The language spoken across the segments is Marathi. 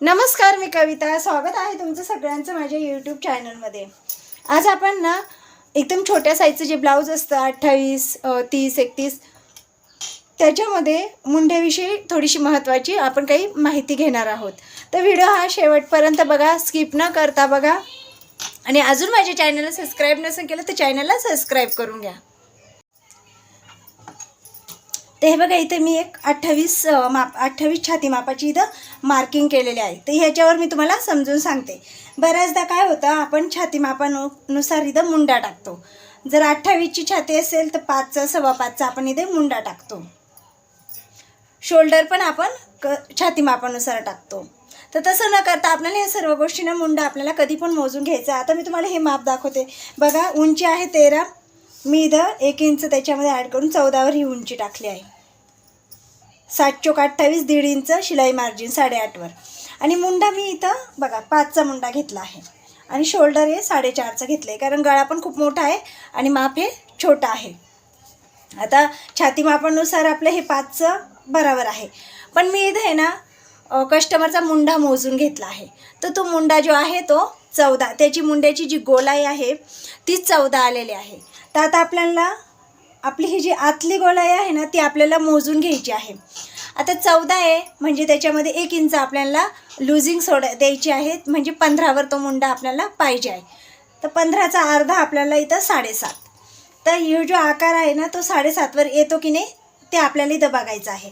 नमस्कार मी कविता. स्वागत आहे तुमचं सगळ्यांचं माझ्या यूट्यूब चॅनलमध्ये आज आपण ना एकदम छोट्या साईजचं जे ब्लाऊज असतं अठ्ठावीस तीस एकतीस त्याच्यामध्ये मुंड्याविषयी थोडीशी महत्त्वाची आपण काही माहिती घेणार आहोत. तर व्हिडिओ हा शेवटपर्यंत बघा स्किप न करता बघा. आणि अजून माझ्या चॅनलला सबस्क्राईब नसेल केलं तर चॅनलला सबस्क्राईब करून घ्या. ते हे बघा इथे मी एक अठ्ठावीस माप अठ्ठावीस छाती मापाची इथं मार्किंग केलेली आहे. तर ह्याच्यावर मी तुम्हाला समजून सांगते. बऱ्याचदा काय होतं आपण छाती मापानुसार इथं मुंडा टाकतो. जर अठ्ठावीसची छाती असेल तर पाचचा सव्वा पाचचा आपण इथे मुंडा टाकतो. शोल्डर पण आपण क छाती मापानुसार टाकतो. तर तसं न करता आपल्याला या सर्व गोष्टींना मुंडा आपल्याला कधी पण मोजून घ्यायचा आता मी तुम्हाला हे माप दाखवते. बघा उंची आहे तेरा मी इथं एक इंच त्याच्यामध्ये ॲड करून चौदावर ही उंची टाकली आहे. सात चोक अठ्ठावीस दीड इंच शिलाई मार्जिन साडेआठवर आणि मुंडा मी इथं बघा पाचचा मुंडा घेतला आहे. आणि शोल्डर हे साडेचारचं घेतलं आहे कारण गळा पण खूप मोठा आहे आणि माप हे छोटं आहे. आता छाती मापानुसार आपलं हे पाचचं बराबर आहे. पण मी इथं आहे ना कस्टमरचा मुंडा मोजून घेतला आहे. तर तो मुंडा जो आहे तो चौदा त्याची मुंड्याची जी गोलाई आहे ती चौदा आलेली आहे. तर आता आपल्याला आपली ही जी आतली गोलाई आहे ना ती आपल्याला मोजून घ्यायची आहे. आता चौदा आहे म्हणजे त्याच्यामध्ये एक इंच आपल्याला लुझिंग सोड द्यायची आहे म्हणजे पंधरावर तो मुंडा आपल्याला पाहिजे आहे. तर पंधराचा अर्धा आपल्याला इथं साडेसात. तर हे जो आकार आहे ना तो साडेसातवर येतो की नाही ते आपल्याला इथं बघायचं आहे.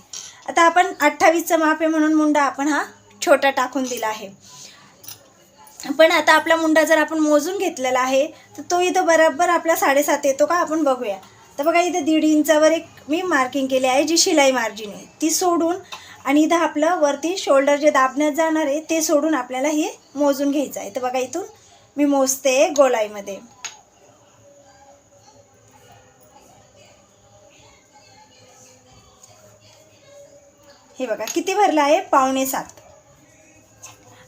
आता आपण अठ्ठावीसचं माप आहे म्हणून मुंडा आपण हा छोटा टाकून दिला आहे. पण आता आपला मुंडा जर आपण मोजून घेतलेला आहे तर तो इथं बरोबर आपला साडेसात येतो का? आपण बघूया. तर बघा इथं दीड इंचावर एक मी मार्किंग केली आहे जी शिलाई मार्जिन आहे. ती सोडून आणि इथं आपलं वरती शोल्डर जे दाबण्यात जाणार आहे ते सोडून आपल्याला हे मोजून घ्यायचं आहे. तर बघा इथून मी मोजते गोलाईमध्ये. हे बघा किती भरलं आहे? पावणे सात.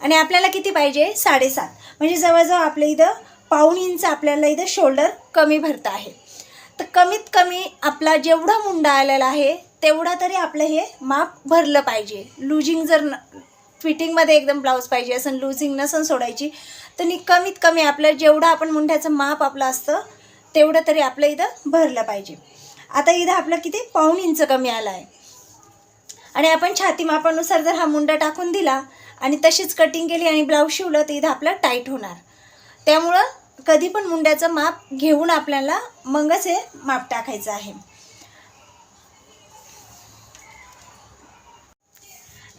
आणि आपल्याला किती पाहिजे? साडेसात. म्हणजे जवळजवळ आपल्या इथं पाऊण इंच आपल्याला इथं शोल्डर कमी भरतं आहे. तर कमीत कमी आपला जेवढा मुंडा आलेला आहे तेवढा तरी आपलं हे माप भरलं पाहिजे. लुजिंग जर न फिटिंगमध्ये एकदम ब्लाऊज पाहिजे असं लुझिंग नसन सोडायची तर नि कमीत कमी आपलं जेवढं आपण मुंड्याचं माप आपलं असतं तेवढं तरी आपलं इथं भरलं पाहिजे. आता इथं आपलं किती? पाऊण इंच कमी आलं आहे आणि आपण छाती मापानुसार जर हा मुंडा टाकून दिला आणि तशीच कटिंग केली आणि ब्लाऊज शिवलं तर इथं आपलं टाईट होणार. त्यामुळं कधी पण मुंड्याचं माप घेऊन आपल्याला मगच हे माप टाकायचं आहे.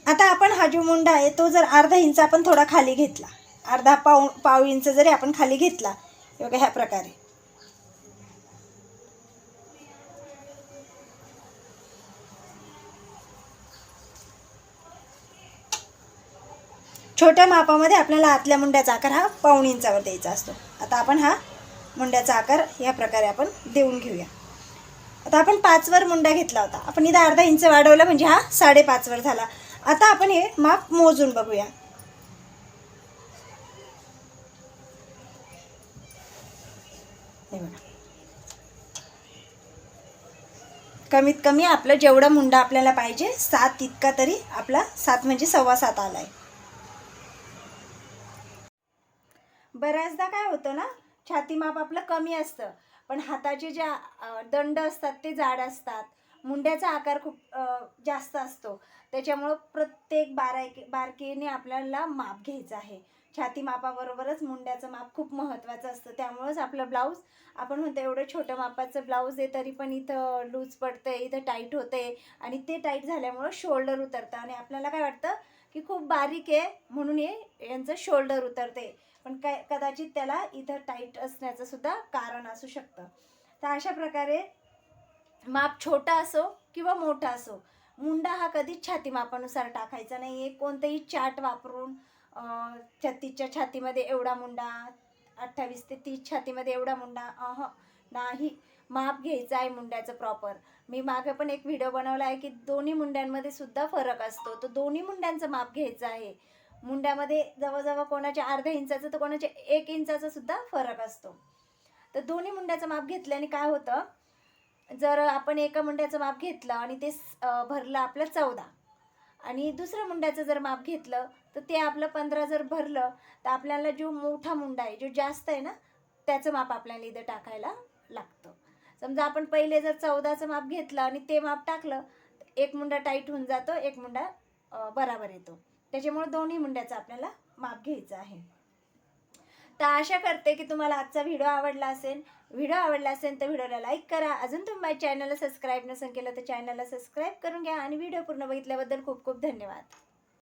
आता आपण हा जो मुंडा आहे तो जर अर्धा इंच आपण थोडा खाली घेतला. अर्धा पाव पाव इंच जरी आपण खाली घेतला बघा ह्या प्रकारे. छोट्या मापामध्ये आपल्याला आतल्या मुंड्याचा आकार हा पाऊण इंचावर द्यायचा असतो. आता आपण हा मुंड्याचा आकार या प्रकारे आपण देऊन घेऊया. आता आपण पाचवर मुंडा घेतला होता. आपण इथं अर्धा इंच वाढवला म्हणजे हा साडेपाचवर झाला. आता आपण हे माप मोजून बघूया. कमीत कमी आपलं जेवढा मुंडा आपल्याला पाहिजे सात इतका तरी आपला सात म्हणजे सव्वा सात आला आहे बऱ्याचदा काय होतं ना छातीमाप आपलं कमी असतं. पण हाताचे जे दंड असतात ते जाड असतात. मुंड्याचा आकार खूप जास्त असतो. त्याच्यामुळं प्रत्येक बारायके बारकेने आपल्याला माप घ्यायचं आहे. छाती मापाबरोबरच मुंड्याचं माप खूप महत्त्वाचं असतं. त्यामुळंच आपलं ब्लाऊज आपण म्हणतो एवढं छोटं मापाचं ब्लाऊज आहे तरी पण इथं लूज पडतं आहे इथं टाईट होतं आहे आणि ते टाईट झाल्यामुळं शोल्डर उतरतं. आणि आपल्याला काय वाटतं की खूप बारीक आहे म्हणून हे यांचं शोल्डर उतरते. पण काय कदाचित त्याला इथं टाईट असण्याचं सुद्धा कारण असू शकतं. तर अशा प्रकारे माप छोटा असो किंवा मोठा असो मुंडा हा कधीच छाती मापानुसार टाकायचा नाही आहे कोणतंही चार्ट वापरून छत्तीसच्या छातीमध्ये एवढा मुंडा अठ्ठावीस ते तीस छातीमध्ये एवढा मुंडा अह नाही. माप घ्यायचं आहे मुंड्याचं प्रॉपर मी मागे पण एक व्हिडिओ बनवला आहे की दोन्ही मुंड्यांमध्ये सुद्धा फरक असतो. तर दोन्ही मुंड्यांचं माप घ्यायचं आहे. मुंड्यामध्ये जवळजवळ कोणाच्या अर्ध्या इंचाचं तर कोणाच्या एक इंचाचा सुद्धा फरक असतो. तर दोन्ही मुंड्याचं माप घेतल्याने काय होतं? जर आपण एका मुंड्याचं माप घेतलं आणि ते भरलं आपलं चौदा. आणि दुसऱ्या मुंड्याचं जर माप घेतलं तर ते आपलं पंधरा जर भरलं तर आपल्याला जो मोठा मुंडा आहे जो जास्त आहे ना त्याचं माप आपल्याला इथं टाकायला लागतं. समजा आपण पहिले जर चौदाचं माप घेतलं आणि ते माप टाकलं एक मुंडा टाईट होऊन जातो एक मुंडा बराबर येतो. त्याच्यामुळे दोन्ही मुंड्याचं आपल्याला माप घ्यायचं आहे. तर आशा करते की तुम्हाला आजचा व्हिडिओ आवडला असेल. व्हिडिओ आवडला असेल तर व्हिडिओला लाईक करा. अजून तुम्ही माझ्या चॅनलला सबस्क्राईब नसेल केलं तर चॅनलला सबस्क्राईब करून घ्या. आणि व्हिडिओ पूर्ण बघितल्याबद्दल खूप खूप धन्यवाद.